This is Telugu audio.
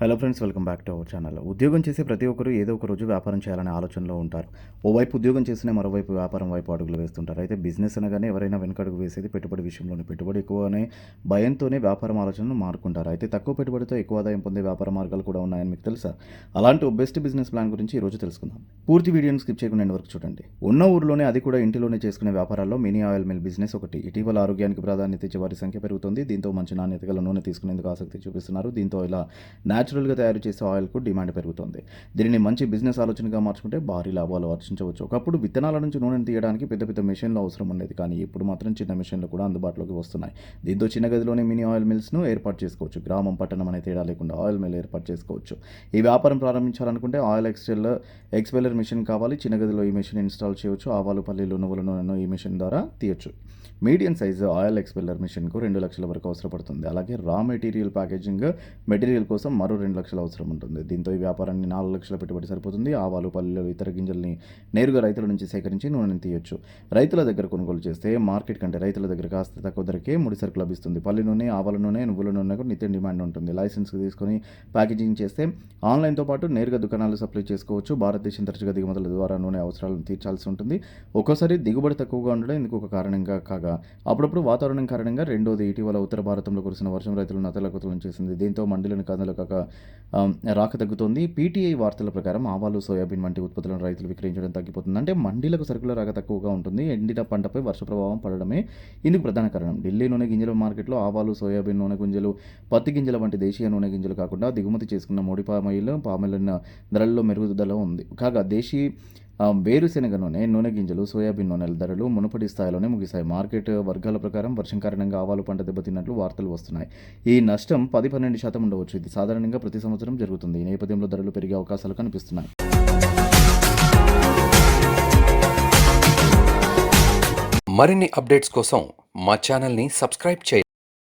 Hello friends welcome back to our channel ఉద్యోగం చేసే ప్రతి ఒక్కరు ఏదో ఒక రోజు వ్యాపారం చేయాలనే ఆలోచనలో ఉంటారు. ఓవైపు ఉద్యోగం చేస్తూనే మరోవైపు వ్యాపారం వైపు అడుగులు వేస్తుంటారు. అయితే బిజినెస్ అనగానే ఎవరైనా వెనకడుగు వేసేది పెట్టుబడి విషయంలోనే. పెట్టుబడి ఎక్కువనే భయంతోనే వ్యాపారం ఆలోచనను మారుకుంటారు. అయితే తక్కువ పెట్టుబడితో ఎక్కువ ఆదాయం పొందే వ్యాపార మార్గాలు కూడా ఉన్నాయని మీకు తెలుసా? అలాంటి బెస్ట్ బిజినెస్ ప్లాన్ గురించి ఈరోజు తెలుసుకుందాం. పూర్తి వీడియోని స్కిప్ చేయకుండా ఎండ్ వరకు చూడండి. ఉన్న ఊర్లోనే అది కూడా ఇంటిలోనే చేసుకునే వ్యాపారాల్లో మినీ ఆయిల్ మిల్ బిజినెస్ ఒకటి. ఇటీవల ఆరోగ్యానికి ప్రాధాన్యత ఇచ్చే వారి సంఖ్య పెరుగుతుంది. దీంతో మంచి నాణ్యత గల నూనె తీసుకునేందుకు ఆసక్తి చూపిస్తున్నారు. దీంతో ఇలా న్యాచురల్గా తయారు చేసే ఆయిల్కు డిమాండ్ పెరుగుతుంది. దీనిని మంచి బిజినెస్ ఆలోచనగా మార్చుకుంటే భారీ లాభాలు ఆర్జించవచ్చు. ఒకప్పుడు విత్తనాల నుంచి నూనెను తీయడానికి పెద్ద పెద్ద మెషిన్లు అవసరం ఉండేది. కానీ ఇప్పుడు మాత్రం చిన్న మెషిన్లు కూడా అందుబాటులోకి వస్తున్నాయి. దీంతో చిన్న గదిలోనే మినీ ఆయిల్ మిల్స్ను ఏర్పాటు చేసుకోవచ్చు. గ్రామం పట్టణం అనే తేడా లేకుండా ఆయిల్ మిల్ ఏర్పాటు చేసుకోవచ్చు. ఈ వ్యాపారం ప్రారంభించాలనుకుంటే ఆయిల్ ఎక్స్టెల్ ఎక్స్పెల్లర్ మిషన్ కావాలి. చిన్న గదిలో ఈ మిషన్ ఇన్స్టాల్ చేయవచ్చు. ఆవాలు పల్లీలు నువ్వుల నూనెను ఈ మిషన్ ద్వారా తీయొచ్చు. మీడియం సైజు ఆయిల్ ఎక్స్పెల్లర్ మిషన్కు రెండు లక్షల వరకు అవసరపడుతుంది. అలాగే రా మెటీరియల్ ప్యాకేజింగ్ మెటీరియల్ కోసం మరో రెండు లక్షలు అవసరం ఉంటుంది. దీంతో ఈ వ్యాపారాన్ని నాలుగు లక్షల పెట్టుబడి సరిపోతుంది. ఆవాలు పల్లెలు ఇతర గింజల్ని నేరుగా రైతుల నుంచి సేకరించి నూనెను తీయొచ్చు. రైతుల దగ్గర కొనుగోలు చేస్తే మార్కెట్ కంటే రైతుల దగ్గర కాస్త తక్కువ ధరకే ముడి సరుకు లభిస్తుంది. పల్లి నూనె ఆవాల నూనె నువ్వుల నూనె నిత్యం డిమాండ్ ఉంటుంది. లైసెన్స్ తీసుకొని ప్యాకేజింగ్ చేస్తే ఆన్లైన్తో పాటు నేరుగా దుకాణాలు సప్లై చేసుకోవచ్చు. భారతదేశం తరచుగా దిగుమతుల ద్వారా నూనె అవసరాలను తీర్చాల్సి ఉంటుంది. ఒక్కోసారి దిగుబడి తక్కువగా ఉండడం ఇందుకు ఒక కారణంగా కాగా అప్పుడప్పుడు వాతావరణం కారణంగా రెండోది ఇటీవల ఉత్తర భారతంలో కురిసిన వర్షం రైతులను నతలకుతలం చేసింది. దీంతో మండీలను కదలక రాక తగ్గుతోంది. పీటీఐ వార్తల ప్రకారం ఆవాలు సోయాబీన్ వంటి ఉత్పత్తులను రైతులు విక్రయించడం తగ్గిపోతుంది. అంటే మండీలకు సరుకుల రాక తక్కువగా ఉంటుంది. ఎండిన పంటపై వర్ష ప్రభావం పడడమే ఇందుకు ప్రధాన కారణం. ఢిల్లీ నూనె గింజల మార్కెట్లో ఆవాలు సోయాబీన్ నూనె గింజలు పత్తి గింజల వంటి దేశీయ నూనె గింజలు కాకుండా దిగుమతి చేసుకున్న ముడి పామాయిల్ పామాయిల్ ధరల్లో మెరుగుదల ఉంది. కాగా దేశీ వేరుశెనగ నూనె నూనె గింజలు సోయాబీన్ నూనెల ధరలు మునుపటి స్థాయిలోనే ముగిశాయి. మార్కెట్ వర్గాల ప్రకారం వర్షం కారణంగా ఆవాలు పంట దెబ్బతిన్నట్లు వార్తలు వస్తున్నాయి. ఈ నష్టం పది పన్నెండు శాతం ఉండవచ్చు. ఇది సాధారణంగా ప్రతి సంవత్సరం జరుగుతుంది. ఈ నేపథ్యంలో ధరలు పెరిగే అవకాశాలు కనిపిస్తున్నాయి. మరిన్ని అప్డేట్స్ కోసం మా ఛానల్ని సబ్స్క్రైబ్ చేయండి.